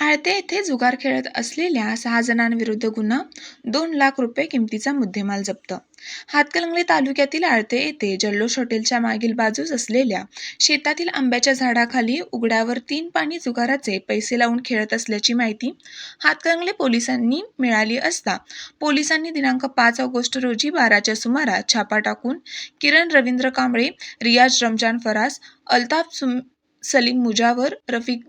आळते येथे जुगार खेळत असलेल्या सहा जणांविरुद्ध गुन्हा दोन लाख रुपये किमतीचा मुद्देमाल जप्त. हातकलंगले तालुक्यातील आळते येथे जल्लोष हॉटेलच्या मागील बाजूस असलेल्या शेतातील आंब्याच्या झाडाखाली उघड्यावर तीन पाणी जुगाराचे पैसे लावून खेळत असल्याची माहिती हातकलंगले पोलिसांनी मिळाली असता पोलिसांनी दिनांक पाच ऑगस्ट रोजी बाराच्या सुमारास छापा टाकून किरण रवींद्र कांबळे रियाज रमजान फरास अल्ताफ सुम सलीम मुजावर रफिक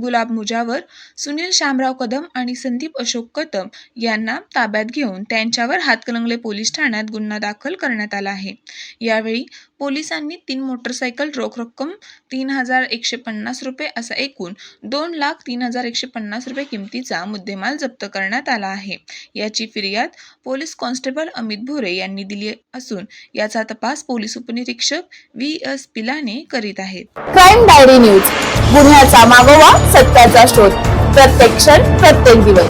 गुलाब मुजावर सुनील शामराव कदम आणि संदीप अशोक कदम यांना ताब्यात घेऊन त्यांच्यावर हातकलंगले पोलीस ठाण्यात गुन्हा दाखल करण्यात आला आहे. यावेळी पोलिसांनी तीन मोटरसायकल रोख रक्कम तीन हजार एकशे पन्नास रुपये असा एकूण दोन लाख तीन हजार एकशे पन्नास रुपये किमतीचा मुद्देमाल जप्त करण्यात आला आहे. याची फिर्याद पोलीस कॉन्स्टेबल अमित भोरे यांनी दिली असून याचा तपास पोलीस उपनिरीक्षक व्ही एस पिलाने करीत आहेत. Crime diary news. गुन्ह्याचा मागोवा सत्याचा शोध. प्रत्येक क्षण प्रत्येक दिवस.